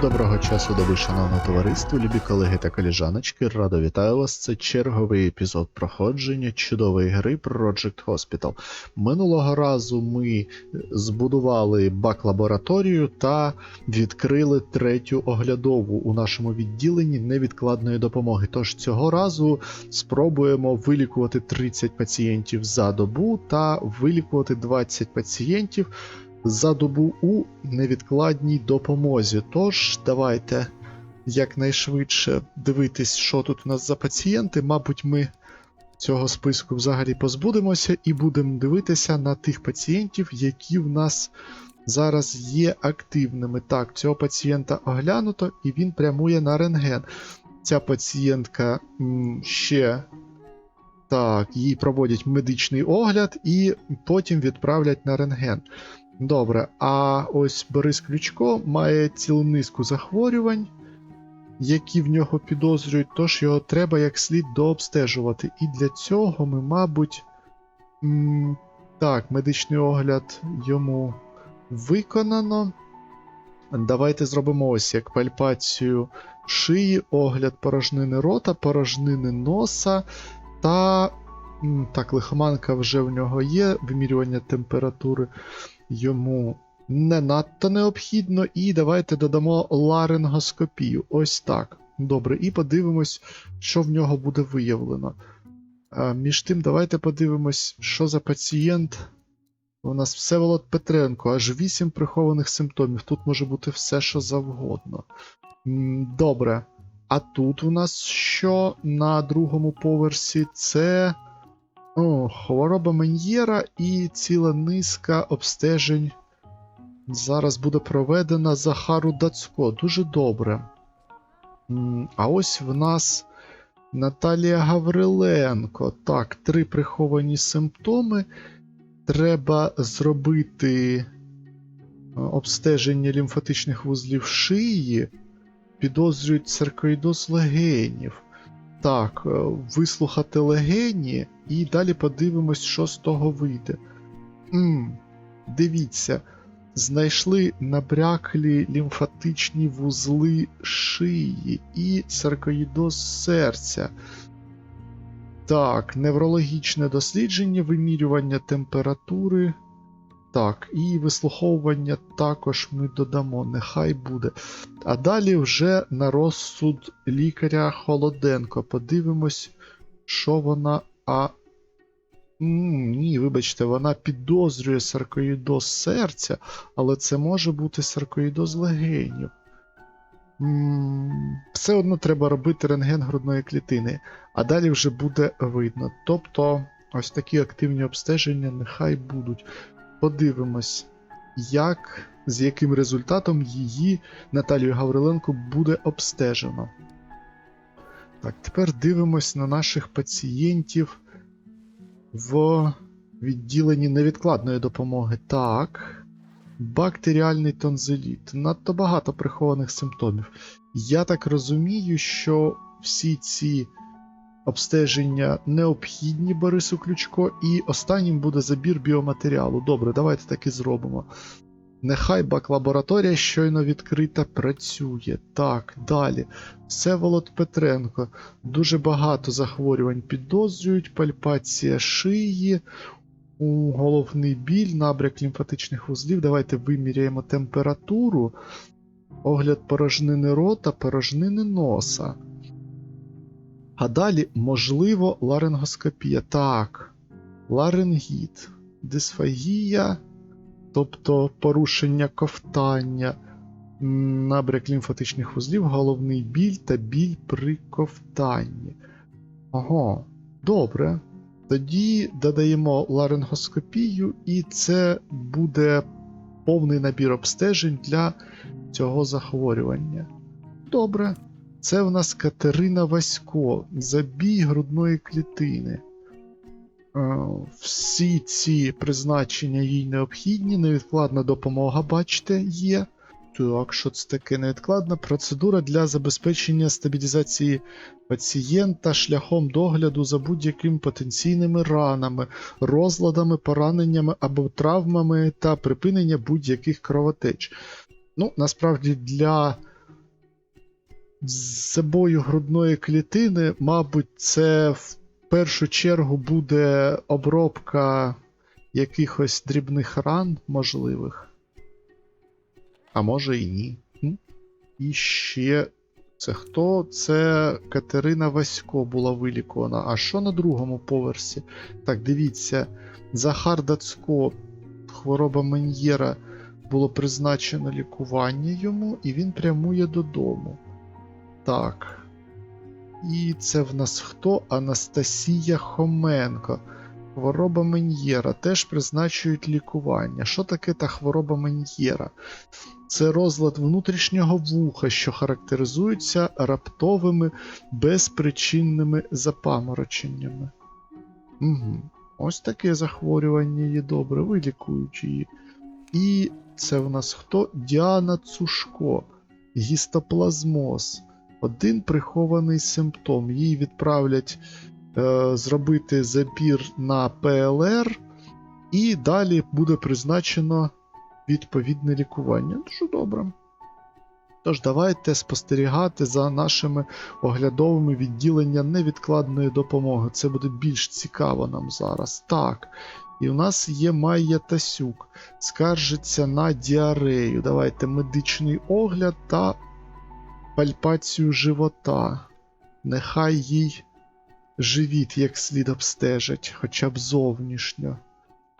Доброго часу доби, шановне товариство, любі колеги та коліжаночки. Радо вітаю вас. Це черговий епізод проходження чудової гри Project Hospital. Минулого разу ми збудували бак-лабораторію та відкрили третю оглядову у нашому відділенні невідкладної допомоги. Тож цього разу спробуємо вилікувати 30 пацієнтів за добу та вилікувати 20 пацієнтів за добу у невідкладній допомозі. Тож, давайте якнайшвидше дивитись, що тут у нас за пацієнти. Мабуть, ми цього списку взагалі позбудемося і будемо дивитися на тих пацієнтів, які в нас зараз є активними. Так, цього пацієнта оглянуто, і він прямує на рентген. Ця пацієнтка ще. Так, їй проводять медичний огляд і потім відправлять на рентген. Добре, а ось Борис Ключко має цілу низку захворювань, які в нього підозрюють, тож його треба як слід дообстежувати. І для цього ми, мабуть. Так, медичний огляд йому виконано. Давайте зробимо ось як пальпацію шиї, огляд порожнини рота, порожнини носа та. Так, лихоманка вже в нього є, вимірювання температури йому не надто необхідно. І давайте додамо ларингоскопію. Ось так. Добре, і подивимось, що в нього буде виявлено. А, між тим, давайте подивимось, що за пацієнт. У нас Всеволод Петренко, аж 8 прихованих симптомів. Тут може бути все, що завгодно. Добре. А тут у нас що на другому поверсі? Це. О, хвороба Мен'єра і ціла низка обстежень зараз буде проведена Захару Дацько. Дуже добре. А ось в нас Наталія Гавриленко. Так, три приховані симптоми. Треба зробити е, обстеження лімфатичних вузлів шиї. Підозрюють циркоїдоз легенів. Так, е, вислухати легені, і далі подивимось, що з того вийде. М, дивіться, знайшли набряклі лімфатичні вузли шиї і саркоїдоз серця. Так, неврологічне дослідження, вимірювання температури. Так, і вислуховування також ми додамо, нехай буде. А далі вже на розсуд лікаря Холоденко. Подивимось, що вона. А. Ні, вибачте, вона підозрює саркоїдоз серця, але це може бути саркоїдоз легенів. Все одно треба робити рентген грудної клітини, а далі вже буде видно. Тобто, ось такі активні обстеження нехай будуть. Подивимось, як, з яким результатом її Наталію Гавриленко буде обстежено. Так, тепер дивимось на наших пацієнтів в відділенні невідкладної допомоги. Так. Бактеріальний тонзиліт. Надто багато прихованих симптомів. Я так розумію, що всі ці обстеження необхідні Борису Ключко, і останнім буде забір біоматеріалу. Добре, давайте так і зробимо. Нехай бак-лабораторія щойно відкрита працює. Так, далі. Всеволод Петренко. Дуже багато захворювань підозрюють, пальпація шиї, головний біль, набряк лімфатичних вузлів. Давайте виміряємо температуру, огляд порожнини рота, порожнини носа. А далі, можливо, ларингоскопія. Так, ларингіт, дисфагія, тобто порушення ковтання, набряк лімфатичних вузлів, головний біль та біль при ковтанні. Ого, добре. Тоді додаємо ларингоскопію, і це буде повний набір обстежень для цього захворювання. Добре. Це в нас Катерина Васько, забій грудної клітини. Е, Всі ці призначення їй необхідні, невідкладна допомога, бачите, є. Так, що це таке невідкладна процедура для забезпечення стабілізації пацієнта шляхом догляду за будь-якими потенційними ранами, розладами, пораненнями або травмами та припинення будь-яких кровотеч. Ну, насправді, для забою грудної клітини, мабуть, це в першу чергу буде обробка якихось дрібних ран можливих. А може і ні. І ще. Це хто? Це Катерина Васько була вилікувана. А що на другому поверсі? Так, дивіться, Захар Дацько, хвороба Мен'єра, було призначено лікування йому, і він прямує додому. Так. І це в нас хто? Анастасія Хоменко. Хвороба Мен'єра теж призначують лікування. Що таке та хвороба Мен'єра? Це розлад внутрішнього вуха, що характеризується раптовими безпричинними запамороченнями. Угу. Ось таке захворювання є добре, вилікують її. І це в нас хто? Діана Цушко, гістоплазмоз. Один прихований симптом. Їй відправлять е, зробити забір на ПЛР, і далі буде призначено відповідне лікування. Дуже добре. Тож, давайте спостерігати за нашими оглядовими відділеннями невідкладної допомоги. Це буде більш цікаво нам зараз. Так. І у нас є Майя Тасюк. Скаржиться на діарею. Давайте медичний огляд та пальпацію живота. Нехай їй живіт як слід обстежать, хоча б зовнішньо.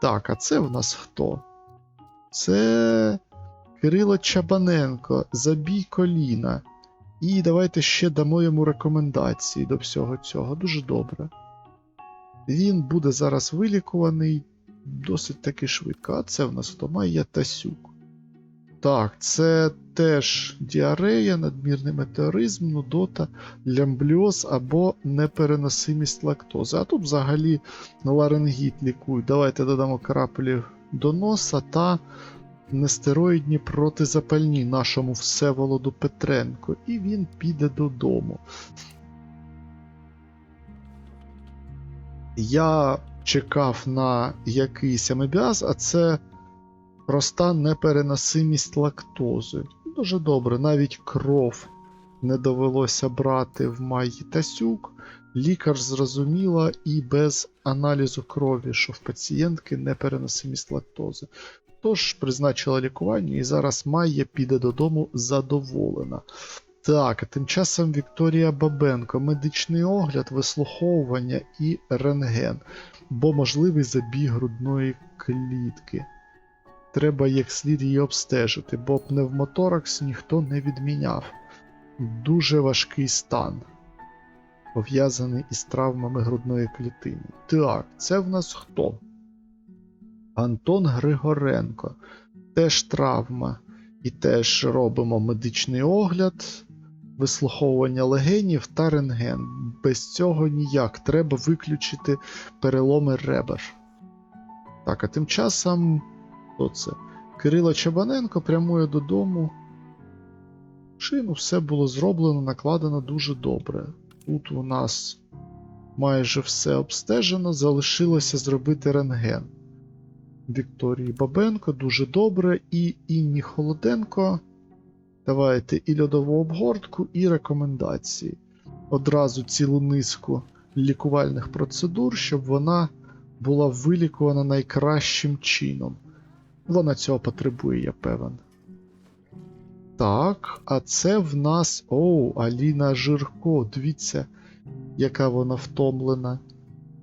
Так, а це в нас хто? Це Кирило Чабаненко, забій коліна. І давайте ще дамо йому рекомендації до всього цього. Дуже добре. Він буде зараз вилікуваний досить таки швидко. А це в нас хто має Тасюк. Так, це теж діарея, надмірний метеоризм, нудота, лямбльоз або непереносимість лактози. А тут взагалі ларингіт лікують. Давайте додамо краплі до носа та нестероїдні протизапальні нашому Всеволоду Петренко, і він піде додому. Я чекав на якийсь амебіаз, а це проста непереносимість лактози. Дуже добре, навіть кров не довелося брати в Майї Тасюк. Лікар зрозуміла і без аналізу крові, що в пацієнтки непереносимість лактози. Тож призначила лікування, і зараз Майя піде додому задоволена. Так, тим часом Вікторія Бабенко, медичний огляд, вислуховування і рентген, бо можливий забіг грудної клітки. Треба як слід її обстежити, бо пневмоторакс ніхто не відміняв. Дуже важкий стан, пов'язаний із травмами грудної клітини. Так, це в нас хто? Антон Григоренко. Теж травма. І теж робимо медичний огляд, вислуховування легенів та рентген. Без цього ніяк. Треба виключити переломи ребер. Так, а тим часом, хто це? Кирило Чабаненко прямує додому. Шину все було зроблено, накладено дуже добре. Тут у нас майже все обстежено, залишилося зробити рентген. Вікторії Бабенко дуже добре, і Інні Холоденко. Давайте і льодову обгортку, і рекомендації. Одразу цілу низку лікувальних процедур, щоб вона була вилікувана найкращим чином. Вона цього потребує, я певен. Так, а це в нас. Оу, Аліна Жирко. Дивіться, яка вона втомлена.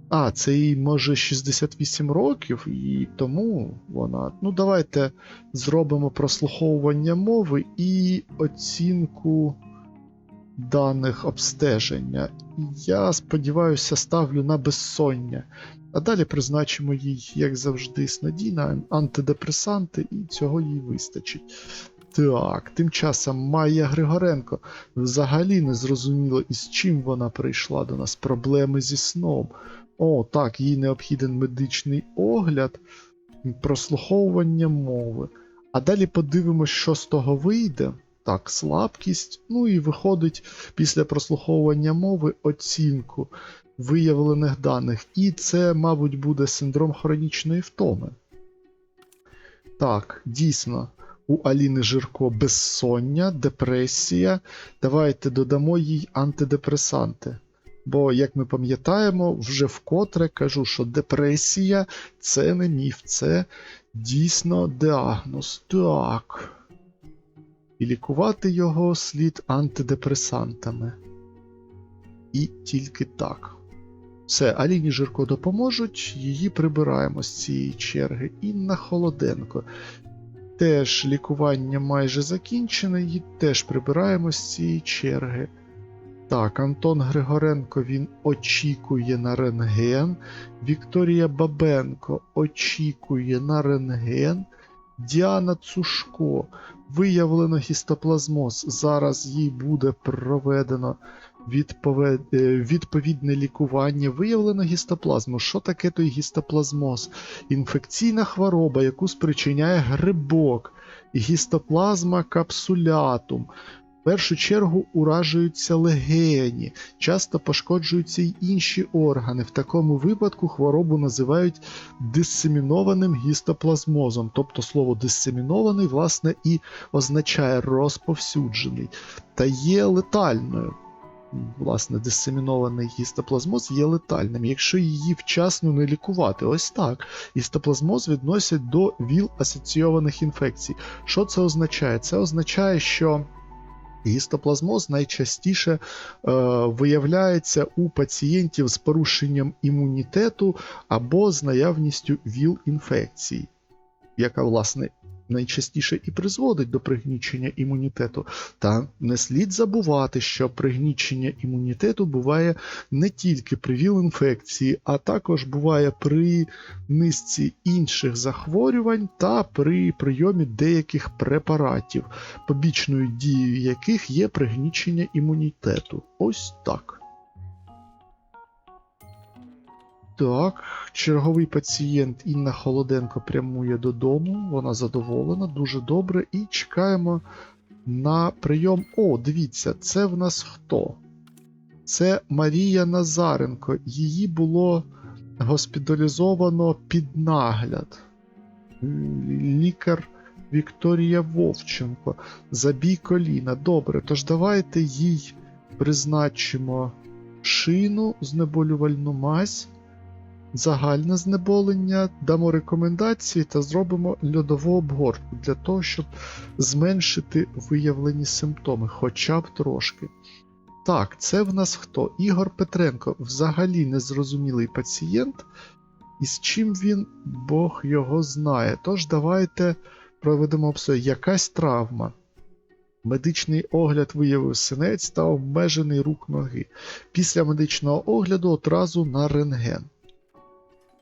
А, це їй може 68 років, і тому вона. Ну, давайте зробимо прослуховування мови і оцінку даних обстеження. Я сподіваюся, ставлю на безсоння. А далі призначимо їй, як завжди, снодійна, антидепресанти, і цього їй вистачить. Так, тим часом Майя Григоренко взагалі не зрозуміло, із чим вона прийшла до нас. Проблеми зі сном. О, так, їй необхіден медичний огляд, прослуховування мови. А далі подивимось, що з того вийде. Так, слабкість. Ну і виходить після прослуховування мови оцінку виявлених даних. І це, мабуть, буде синдром хронічної втоми. Так, дійсно, У Аліни Жирко безсоння, депресія. Давайте додамо їй антидепресанти. Бо, як ми пам'ятаємо, вже вкотре кажу, що депресія це не міф, це дійсно діагноз. Так. І лікувати його слід антидепресантами. І тільки так. Все, Аліні Жирко допоможуть, її прибираємо з цієї черги. Інна Холоденко. Теж лікування майже закінчене, її теж прибираємо з цієї черги. Так, Антон Григоренко він очікує на рентген. Вікторія Бабенко очікує на рентген. Діана Цушко. Виявлено гістоплазмоз. Зараз їй буде проведено е, відповідне лікування. Виявлено гістоплазму. Що таке той гістоплазмоз? Інфекційна хвороба, яку спричиняє грибок. Гістоплазма капсулятум. Першу чергу уражуються легені, часто пошкоджуються й інші органи. В такому випадку хворобу називають дисемінованим гістоплазмозом. Тобто слово дисемінований, власне, і означає розповсюджений та є летальною. Власне, дисемінований гістоплазмоз є летальним, якщо її вчасно не лікувати. Ось так. Гістоплазмоз відносять до ВІЛ-асоційованих інфекцій. Що це означає? Це означає, що Гістоплазмоз найчастіше е, виявляється у пацієнтів з порушенням імунітету або з наявністю ВІЛ-інфекцій, яка, власне, найчастіше і призводить до пригнічення імунітету. Та не слід забувати, що пригнічення імунітету буває не тільки при ВІЛ-інфекції, а також буває при низці інших захворювань та при прийомі деяких препаратів побічною дією яких є пригнічення імунітету. Ось так. Так, черговий пацієнт Інна Холоденко прямує додому. Вона задоволена, дуже добре. І чекаємо на прийом. О, дивіться, це в нас хто? Це Марія Назаренко. Її було госпіталізовано під нагляд. Лікар Вікторія Вовченко. Забій коліна. Добре, тож давайте їй призначимо шину, знеболювальну мазь, загальне знеболення, дамо рекомендації та зробимо льодову обгортку для того, щоб зменшити виявлені симптоми, хоча б трошки. Так, це в нас хто? Ігор Петренко, взагалі незрозумілий пацієнт, і з чим він Бог його знає. Тож давайте проведемо обсо якась травма. Медичний огляд виявив синець та обмежений рук ноги. Після медичного огляду одразу на рентген.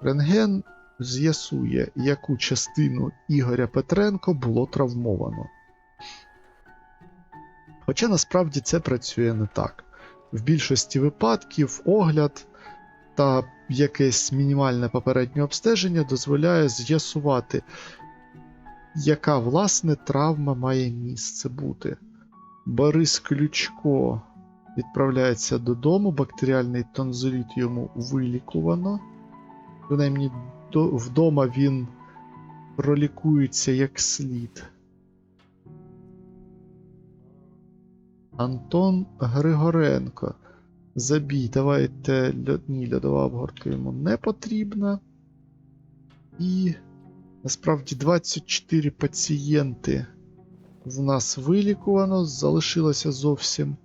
Рентген з'ясує, яку частину Ігоря Петренко було травмовано. Хоча насправді це працює не так. В більшості випадків огляд та якесь мінімальне попереднє обстеження дозволяє з'ясувати, яка власне травма має місце бути. Борис Ключко відправляється додому, бактеріальний тонзиліт йому вилікувано. Принаймні, до, вдома він пролікується як слід. Антон Григоренко. Забій, давайте. Ні, льодова обгортка йому не потрібна. І насправді 24 пацієнти в нас вилікувано, залишилося зовсім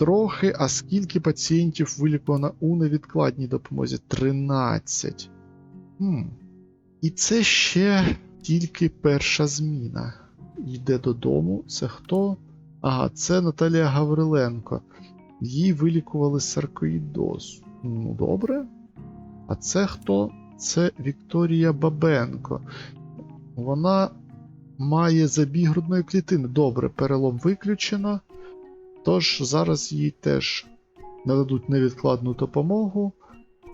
трохи. А скільки пацієнтів вилікувано у невідкладній допомозі? 13. Хм. І це ще тільки перша зміна. Йде додому. Це хто? Ага, це Наталія Гавриленко. Їй вилікували саркоїдоз. Ну, добре. А це хто? Це Вікторія Бабенко. Вона має забій грудної клітини. Добре, перелом виключено. Тож зараз їй теж нададуть невідкладну допомогу,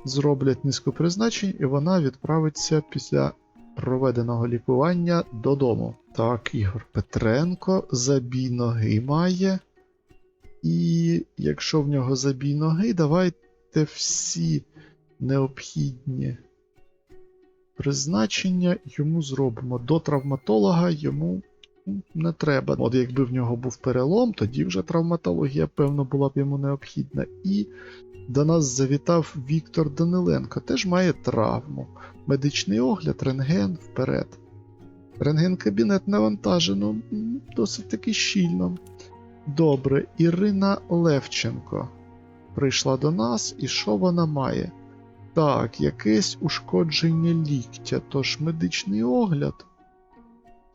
зроблять низку призначень, і вона відправиться після проведеного лікування додому. Так, Ігор Петренко забій ноги має. І якщо в нього забій ноги, давайте всі необхідні призначення йому зробимо. До травматолога йому не треба. От якби в нього був перелом, тоді вже травматологія, певно, була б йому необхідна. І до нас завітав Віктор Даниленко, теж має травму. Медичний огляд, рентген вперед. Рентген-кабінет навантажено досить таки щільно. Добре, Ірина Левченко прийшла до нас, і що вона має? Так, якесь ушкодження ліктя, тож медичний огляд.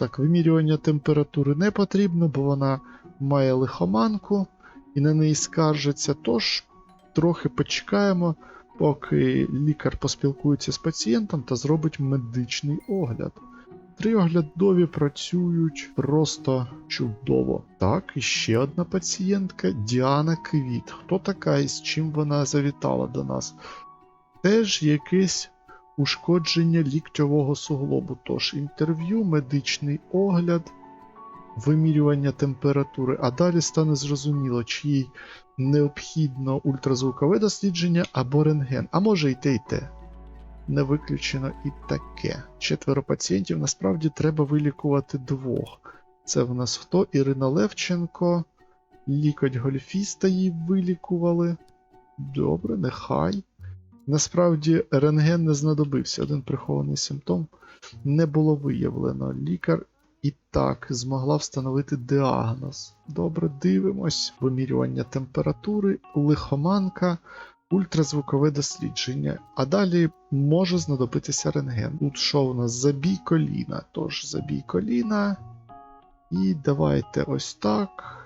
Так, вимірювання температури не потрібно, бо вона має лихоманку і на неї скаржиться. Тож трохи почекаємо, поки лікар поспілкується з пацієнтом та зробить медичний огляд. Три оглядові працюють просто чудово. Так, і ще одна пацієнтка Діана Квіт. Хто така і з чим вона завітала до нас? Теж якесь ушкодження ліктьового суглобу. Тож інтерв'ю, медичний огляд, вимірювання температури, а далі стане зрозуміло, чи їй необхідно ультразвукове дослідження або рентген, а може й те, й те. Не виключено і таке. Четверо пацієнтів насправді треба вилікувати двох. Це в нас хто? Ірина Левченко, лікоть гольфіста її вилікували. Добре, нехай. Насправді рентген не знадобився. Один прихований симптом не було виявлено. Лікар і так змогла встановити діагноз. Добре, дивимось. Вимірювання температури, лихоманка, ультразвукове дослідження. А далі може знадобитися рентген. Тут що у нас? Забій коліна. Тож забій коліна. І давайте ось так.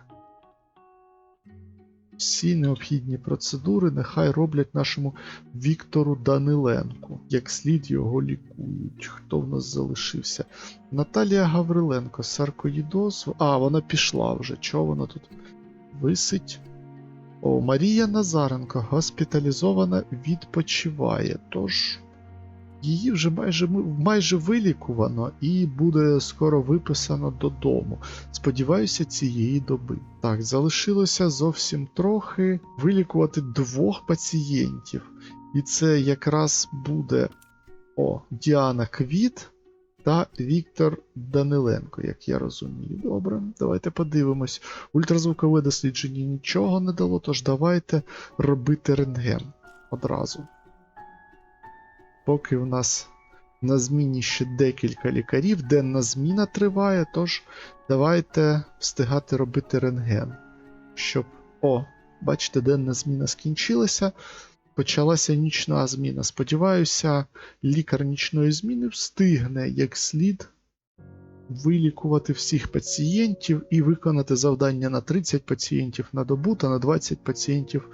Всі необхідні процедури нехай роблять нашому Віктору Даниленку. Як слід його лікують. Хто в нас залишився? Наталія Гавриленко, саркоїдоз. А, вона пішла вже. Чого вона тут висить? О, Марія Назаренко госпіталізована, відпочиває. Тож її вже майже, майже вилікувано і буде скоро виписано додому. Сподіваюся, цієї доби. Так, залишилося зовсім трохи вилікувати двох пацієнтів. І це якраз буде о, Діана Квіт та Віктор Даниленко, як я розумію. Добре, давайте подивимось. Ультразвукове дослідження нічого не дало, тож давайте робити рентген одразу. Поки в нас на зміні ще декілька лікарів, денна зміна триває, тож давайте встигати робити рентген. Щоб. О, бачите, денна зміна скінчилася. Почалася нічна зміна. Сподіваюся, лікар нічної зміни встигне як слід вилікувати всіх пацієнтів і виконати завдання на 30 пацієнтів на добу та на 20 пацієнтів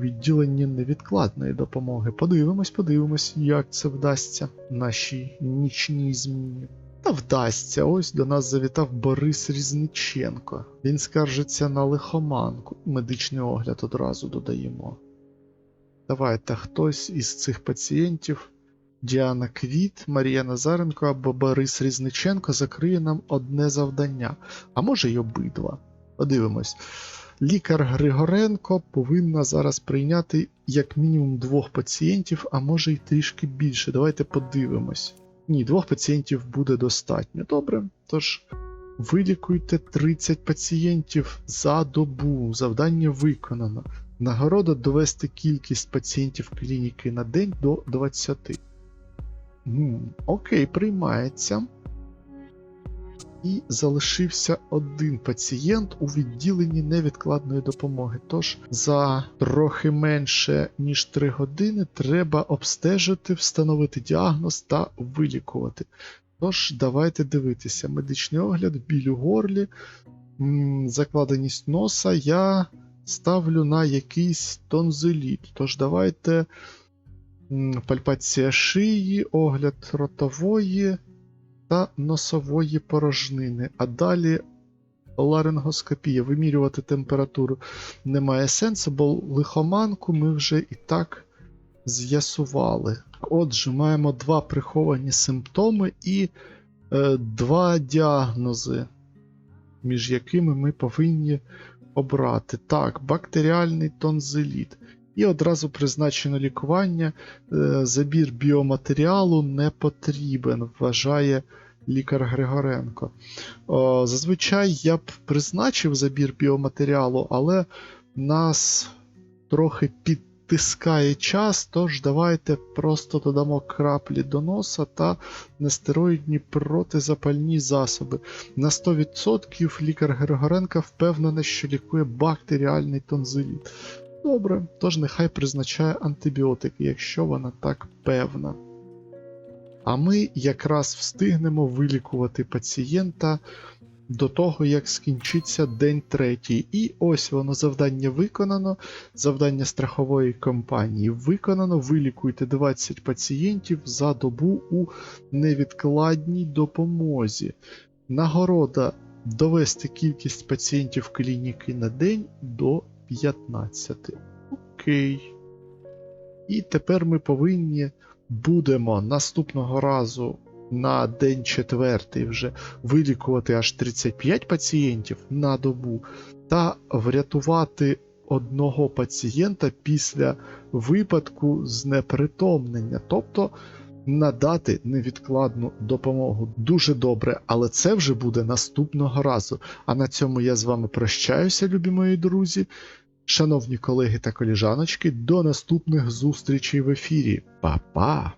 відділенні невідкладної допомоги. Подивимось, подивимось, як це вдасться нашій нічній зміні. Та вдасться, ось до нас завітав Борис Різниченко. Він скаржиться на лихоманку. Медичний огляд одразу додаємо. Давайте хтось із цих пацієнтів, Діана Квіт, Марія Назаренко або Борис Різниченко закриє нам одне завдання, а може й обидва. Подивимось. Лікар Григоренко повинна зараз прийняти як мінімум двох пацієнтів, а може й трішки більше. Давайте подивимось. Ні, двох пацієнтів буде достатньо. Добре. Тож вилікуйте 30 пацієнтів за добу. Завдання виконано. Нагорода довести кількість пацієнтів клініки на день до 20. М, окей, приймається. І залишився один пацієнт у відділенні невідкладної допомоги. Тож за трохи менше ніж 3 години треба обстежити, встановити діагноз та вилікувати. Тож, давайте дивитися: медичний огляд, біль у горлі, закладеність носа. Я ставлю на якийсь тонзиліт. Тож давайте пальпація шиї, огляд ротової та носової порожнини. А далі ларингоскопія. Вимірювати температуру немає сенсу, бо лихоманку ми вже і так з'ясували. Отже, маємо два приховані симптоми і е, два діагнози, між якими ми повинні обрати. Так, бактеріальний тонзиліт. І одразу призначено лікування. Е, забір біоматеріалу не потрібен, вважає лікар Григоренко. Зазвичай я б призначив забір біоматеріалу, але нас трохи підтискає час, тож давайте просто додамо краплі до носа та нестероїдні протизапальні засоби. На 100% лікар Григоренка впевнений, що лікує бактеріальний тонзиліт. Добре, тож нехай призначає антибіотики, якщо вона так певна. А ми якраз встигнемо вилікувати пацієнта до того, як скінчиться день третій. І ось воно завдання виконано. Завдання страхової компанії виконано. Вилікуйте 20 пацієнтів за добу у невідкладній допомозі. Нагорода довести кількість пацієнтів клініки на день до 15. Окей. І тепер ми повинні будемо наступного разу на день четвертий вже вилікувати аж 35 пацієнтів на добу та врятувати одного пацієнта після випадку знепритомнення, тобто надати невідкладну допомогу. Дуже добре, але це вже буде наступного разу. А на цьому я з вами прощаюся, любі мої друзі. Шановні колеги та коліжаночки, до наступних зустрічей в ефірі. Па-па!